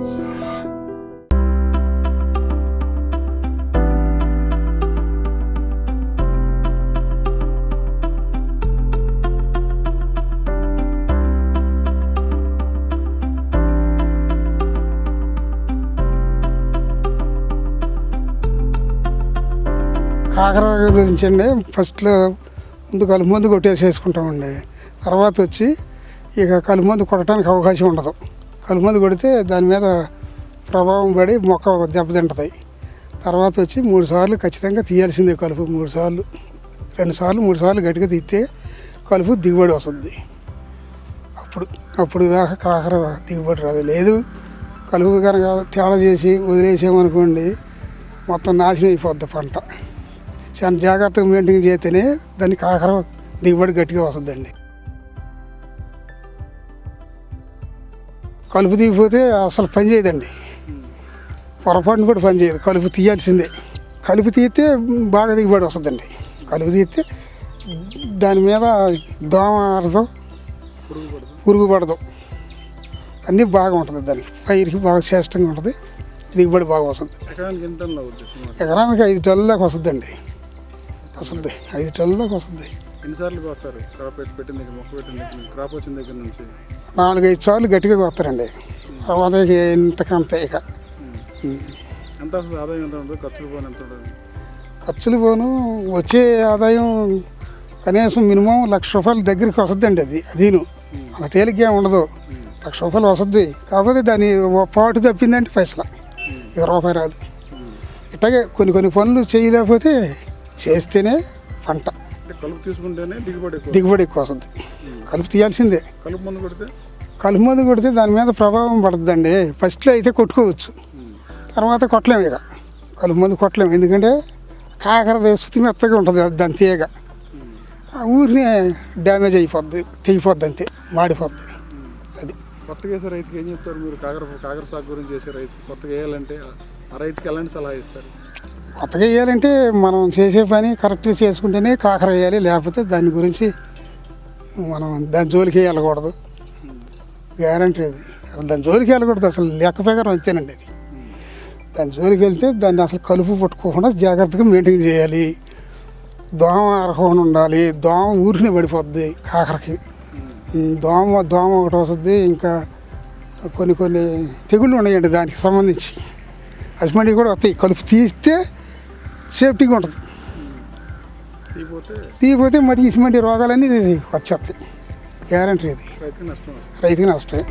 కాకర గురించి అండి ఫస్ట్లో ముందు కలుపు మందు కొట్టేసేసుకుంటామండి. తర్వాత వచ్చి ఇక కలుపు మందు కొట్టడానికి అవకాశం ఉండదు. కలుపు మందు కొడితే దాని మీద ప్రభావం పడి మొక్క దెబ్బతింటుంది తర్వాత వచ్చి మూడు సార్లు ఖచ్చితంగా తీయాల్సిందే కలుపు. మూడు సార్లు రెండు సార్లు మూడు సార్లు గట్టిగా తీస్తే కలుపు దిగుబడి వస్తుంది. అప్పుడు అప్పుడు దాకా కాకర దిగుబడి రాదు. లేదు కలుపు కనుక తేడా చేసి వదిలేసామనుకోండి మొత్తం నాశనం అయిపోద్ది పంట. చాలా జాగ్రత్తగా మెయింటైన్ చేస్తేనే దాన్ని కాకర దిగుబడి గట్టిగా వస్తుందండి. కలుపు దిగిపోతే అసలు పని చేయదండి. పొరపాటును కూడా పని చేయదు. కలుపు తీయాల్సిందే. కలుపు తీస్తే బాగా దిగుబడి వస్తుందండి. కలుపు తీస్తే దాని మీద దోమ ఆడదు పురుగు పడదు. అన్నీ బాగా ఉంటుంది దానికి. పైరుకి బాగా శ్రేష్టంగా ఉంటుంది. దిగుబడి బాగా వస్తుంది. ఎకరానికి ఐదు టన్నుల దాకా వస్తుందండి. వస్తుంది ఐదు టన్నుల దాకా వస్తుంది. ఎన్నిసార్లు వస్తారు క్రాప్ పెట్టి పెట్టిన దగ్గర మొక్క పెట్టిన దగ్గర నుంచి, క్రాప్ వచ్చిన దగ్గర నుంచి? నాలుగైదు సార్లు గట్టిగా కొత్తారండి ఇక ఇంతకంతే ఇక. ఉమ్. ఎంత వస్తుంది ఆదాయం ఎంత ఉంటుంది? ఖర్చులు పోని ఎంత ఉంటుంది? ఖర్చులు పోను వచ్చే ఆదాయం కనీసం మినిమం లక్ష రూపాయల దగ్గరికి వస్తుందండి అది అదీను. అలా తేలిగ్గా ఉండదు. లక్ష రూపాయలు వస్తుంది. కాకపోతే దాని పాటు తప్పిందంటే పైసలు. ఇక రూపాయి రాదు. ఇట్లాగే కొన్ని కొన్ని పనులు చేయలేకపోతే చేస్తేనే పంట. కలుపు తీసుకుంటేనే దిగుబడి ఎక్కువ దిగుబడి ఎక్కువ వస్తుంది. కలుపు తీయాల్సిందే. కలుపు మందు కొడితే? కలుపు మందు కొడితే దాని మీద ప్రభావం పడుతుందండి. ఫస్ట్లో అయితే కొట్టుకోవచ్చు. తర్వాత కొట్టలేము ఇక. కలుపు మందు కొట్టలేము. ఎందుకంటే కాకర శుతి మెత్తగా ఉంటుంది. అది దాని తీయగా. ఆ ఊరినే డ్యామేజ్ అయిపోద్ది తెగిపోద్ది అంతే. మాడిపోద్ది. అది. కొత్తగా వేసే రైతుకి ఏం చెప్తారు మీరు? కాకర కాకర సాగు గురించి చేసే రైతు కొత్తగా వేయాలంటే ఆ రైతుకి ఎలాంటి సలహా ఇస్తారు? కొత్తగా వేయాలంటే మనం చేసే పని కరెక్ట్గా చేసుకుంటేనే కాకర వేయాలి లేకపోతే దాని గురించి మనం దాని జోలికి వెళ్ళకూడదు. గ్యారంటీ అది. అసలు దాని జోలికి వెళ్ళకూడదు అసలు లెక్క ప్రకారం వచ్చానండి అది. దాని జోలికి వెళ్తే దాన్ని అసలు కలుపు పట్టుకోకుండా జాగ్రత్తగా మెయింటైన్ చేయాలి. దోమ అరకుండా ఉండాలి దోమ ఊరిని పడిపోద్ది కాకరకి. దోమ దోమ ఒకటి వస్తుంది ఇంకా కొన్ని కొన్ని తెగుళ్ళు ఉన్నాయండి దానికి సంబంధించి. అసిమండి కూడా వస్తాయి. కలుపు తీస్తే సేఫ్టీగా ఉంటుంది. తీయపోతే మట్టి ఇసిమంటి రోగాలన్నీ వచ్చేస్తాయి. గ్యారంటీ ఇది వస్తుంది. రైతుకి నష్టమే.